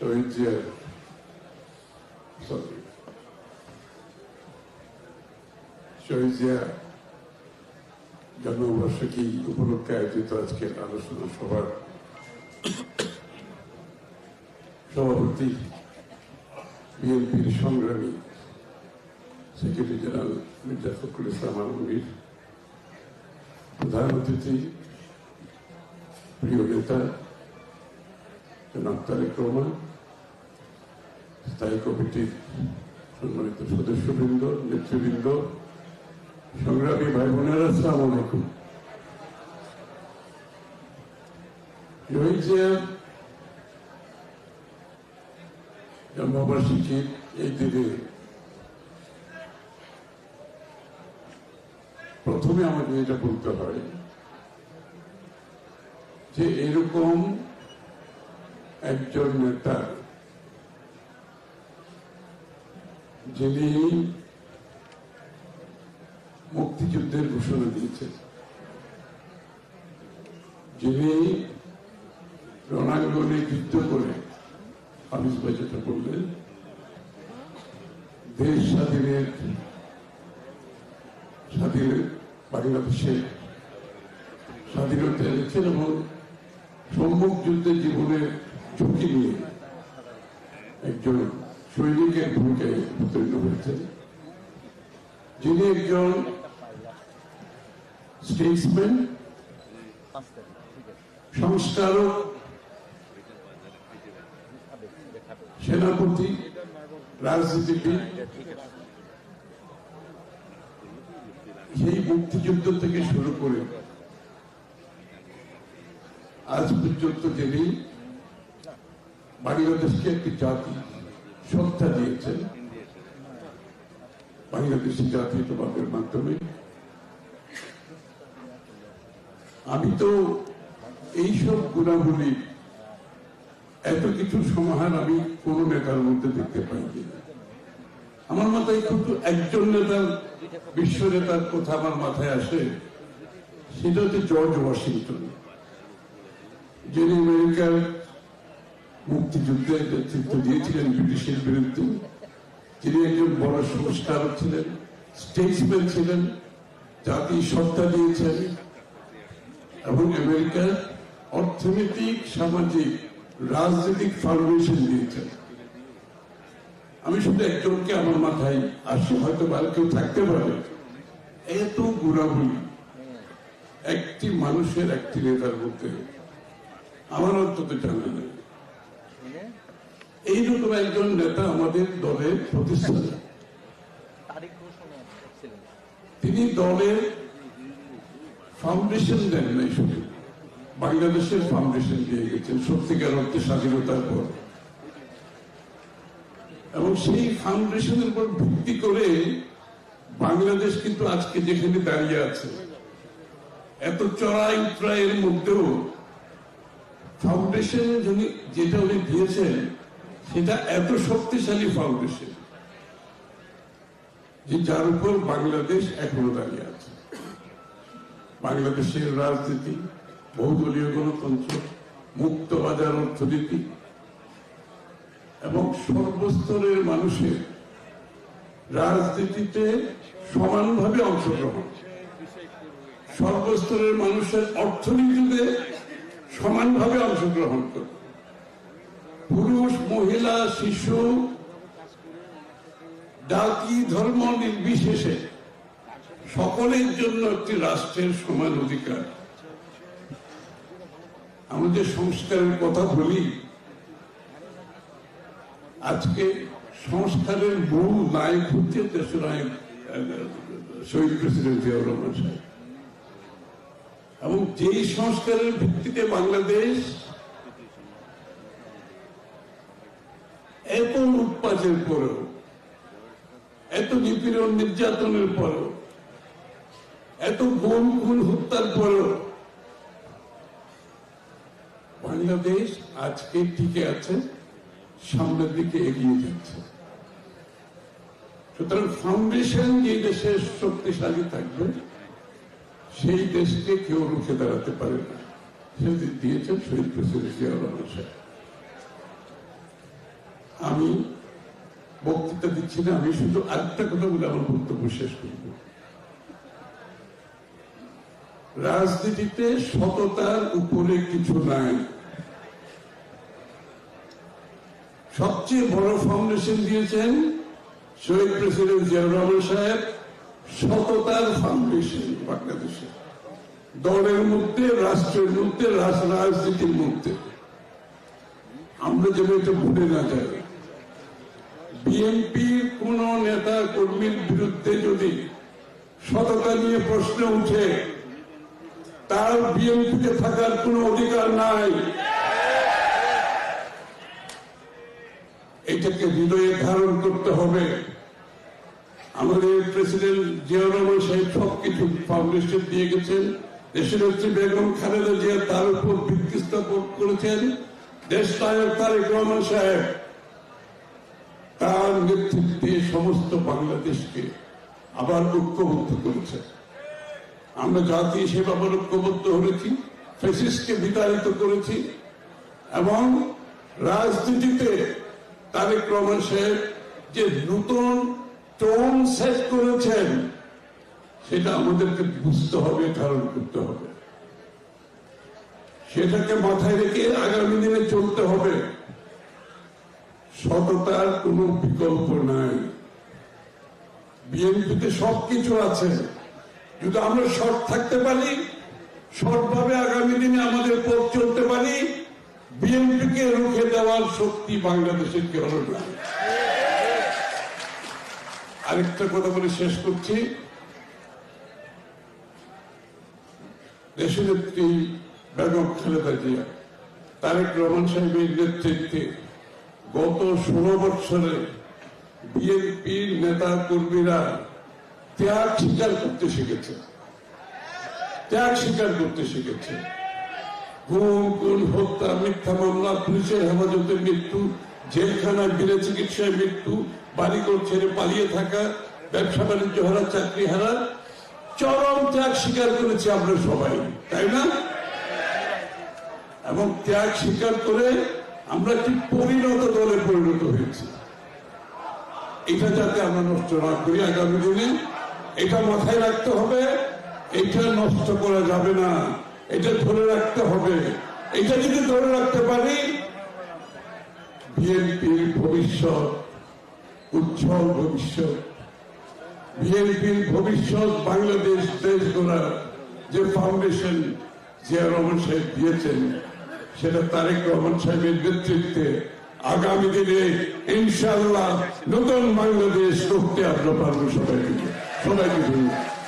শহীদ জিয়ার সরি শহীদ জিয়া জন্মবার্ষিকী উপলক্ষে আয়োজিত আজকের আলোচনা সভার সভাপতি বিএনপির সংগ্রামী সেক্রেটারি জেনারেল মির্জা ফখরুল ইসলাম আলমগীর, প্রধান অতিথি, প্রিয় নেতা জনাব তারেক স্থায়ী কমিটির সম্মানিত সদস্যবৃন্দ, নেতৃবৃন্দ, সংগ্রামী ভাই বোনেরা আসসালাম আলাইকুম। শহীদ জিয়া জন্মবার্ষিকীর এই দিনে প্রথমে আমাকে এটা বলতে হয় যে এরকম একজন নেতা, যিনি মুক্তিযুদ্ধের ঘোষণা দিয়েছেন, যিনি রণাঙ্গনে যুদ্ধ করে ভাই যেটা বললেন, দেশ স্বাধীনের, স্বাধীন বাংলাদেশের স্বাধীনতা এনেছেন এবং সম্মুখ যুদ্ধে জীবনের নিয়ে একজন সৈনিকের ভূমিকায় হয়েছেন। যিনি একজন স্টেটসম্যান সংস্কারক, সেনাপতি, রাজনীতিবিদ, সেই মুক্তিযুদ্ধ থেকে শুরু করে আজ পর্যন্ত যিনি বাংলাদেশকে একটি জাতি সত্তা দিয়েছেন। বাংলাদেশি জাতীয়তাবাদের মাধ্যমে। আমি তো এইসব গুণাবলী, এত কিছু সমাহার আমি কোন নেতার মধ্যে দেখতে পাইনি। আমার মাথায় কিন্তু একজন নেতার বিশ্ব নেতার কথা আমার মাথায় আসে, সেটা হচ্ছে জর্জ ওয়াশিংটন, যিনি আমেরিকার নেতৃত্ব দিয়েছিলেন ব্রিটিশের বিরুদ্ধে। তিনি একজন বড় সংস্কারক ছিলেন স্টেটসম্যান ছিলেন, জাতি সত্তা দিয়েছেন এবং আমেরিকার অর্থনৈতিক, সামাজিক, রাজনৈতিক ফাউন্ডেশন দিয়েছেন। আমি শুধু একজনকে আমার মাথায় আসি, হয়তো আর কেউ থাকতে পারে। এত গুণাবলী একটি মানুষের, একটি নেতার মধ্যে। আমার অন্তত জানা নেই। এইরকম একজন নেতা আমাদের দলের প্রতিষ্ঠাতা। তিনি দলের ফাউন্ডেশন দেন নাই শুধু। বাংলাদেশের ফাউন্ডেশন দিয়ে গেছেন সত্যিকার অর্থে স্বাধীনতার পর। এবং সেই ফাউন্ডেশনের উপর ভিত্তি করে বাংলাদেশ কিন্তু আজকে যেখানে দাঁড়িয়ে আছে এত চড়াই উত্তরায়ের মধ্যেও ফাউন্ডেশন যিনি যেটা উনি দিয়েছেন সেটা এত শক্তিশালী ফাউন্ডেশন যে যার উপর বাংলাদেশ এখনও দাঁড়িয়ে আছে। বাংলাদেশের রাজনীতি, বহুদলীয় গণতন্ত্র মুক্ত বাজার অর্থনীতি এবং সর্বস্তরের মানুষের রাজনীতিতে সমানভাবে অংশগ্রহণ। সর্বস্তরের মানুষের অর্থনীতিতে সমানভাবে অংশগ্রহণ করে পুরুষ, মহিলা, শিশু, জাতি, ধর্ম নির্বিশেষে সকলের জন্য একটি রাষ্ট্রের সমান অধিকার। আমাদের সংস্কারের কথা বলি, আজকে সংস্কারের মূল নায়ক হচ্ছে দেশের নায়ক শহীদ প্রেসিডেন্ট জিয়াউর রহমান সাহেব। এবং যেই সংস্কারের ভিত্তিতে বাংলাদেশ এত লুটপাটের পরেও, এত নিপীড়ন নির্যাতনের পরেও, এত গুম খুন হত্যার পরেও বাংলাদেশ আজকে টিকে আছে, সামনের দিকে এগিয়ে যাচ্ছে। সুতরাং ফাউন্ডেশন যে দেশে শক্তিশালী থাকবে, সেই দেশকে কেউ রুখে দাঁড়াতে পারে না। সে দিয়েছেন শহীদ প্রেসিডেন্ট জিয়াউর রহমান সাহেব। আমি বক্তৃতা দিচ্ছি না, আমি শুধু আরেকটা কথা বলে আমার বক্তব্য শেষ করব। রাজনীতিতে সততার উপরে কিছু নাই। সবচেয়ে বড় ফাউন্ডেশন দিয়েছেন শহীদ প্রেসিডেন্ট জিয়াউর রহমান সাহেব, সততার ফাউন্ডেশন বাংলাদেশে। দলের মধ্যে, রাষ্ট্রের মধ্যে রাজনীতির মধ্যে। আমরা যেন এটা ভুলে না যাই। বিএনপির কোন নেতা কর্মীর বিরুদ্ধে যদি সততা নিয়ে প্রশ্ন উঠে, তার বিএনপিতে থাকার কোন অধিকার নাই। এটাকে হৃদয়ে ধারণ করতে হবে। আমাদের প্রেসিডেন্ট জিয়াউর রহমান সাহেব সবকিছু ফাউন্ডেশন দিয়ে গেছেন। দেশের হচ্ছে বেগম খালেদা জিয়া তার উপর স্থাপন করেছেন। দেশ নায়ক তারেক রহমান সাহেব তার নেতৃত্বে সমস্ত বাংলাদেশকে আবার ঐক্যবদ্ধ করেছে। আমরা জাতি হিসেবে আবার ঐক্যবদ্ধ হয়েছি ফেসিসকে বিতাড়িত করেছি এবং রাজনীতিতে তারেক রহমান সাহেব যে নতুন টোন সেট করেছেন, সেটা আমাদেরকে বুঝতে হবে, ধারণ করতে হবে। সেটাকে মাথায় রেখে আগামী দিনে চলতে হবে। সততার কোনো বিকল্প নাই। বিএনপিতে সবকিছু আছে। যদি আমরা সৎ থাকতে পারি, সৎভাবে আগামী দিনে আমাদের পথ চলতে পারি, বিএনপিকে রুখে দেওয়ার শক্তি বাংলাদেশের কেউ নাই। আরেকটা কথা বলে শেষ করছি। দেশনেত্রী বেগম খালেদা জিয়া, তারেক রহমান সাহেবের নেতৃত্বে গত ষোলো বৎসরে বিএনপির নেতা কর্মীরা ত্যাগ স্বীকার করতে শিখেছে। ত্যাগ স্বীকার করতে শিখেছে। গুম গুণ হত্যা, মিথ্যা মামলা, পুলিশের হেফাজতে মৃত্যু, জেলখানায় বিনা চিকিৎসায় মৃত্যু, বাড়িঘর ছেড়ে পালিয়ে থাকা, ব্যবসা বাণিজ্য হারা, চাকরি হারা, চরম ত্যাগ স্বীকার করেছি আমরা সবাই, তাই না? এবং ত্যাগ স্বীকার করে আমরা একটি পরিণত দলে পরিণত হয়েছি। এটা যাতে আমরা নষ্ট না করি আগামী দিনে, এটা মাথায় রাখতে হবে, এটা নষ্ট করা যাবে না, এটা ধরে রাখতে হবে। এটা যদি ধরে রাখতে পারি, বিএনপির ভবিষ্যৎ, উজ্জ্বল ভবিষ্যৎ, বিএনপির ভবিষ্যৎ, বাংলাদেশ দেশ গড়ার যে ফাউন্ডেশন জিয়া রহমান সাহেব দিয়েছেন সেটা তারেক রহমান সাহেবের নেতৃত্বে আগামী দিনে ইনশাল্লাহ নতুন বাংলাদেশ রুখতে আমরা পারব সবাইকে। সবাইকে ধন্যবাদ।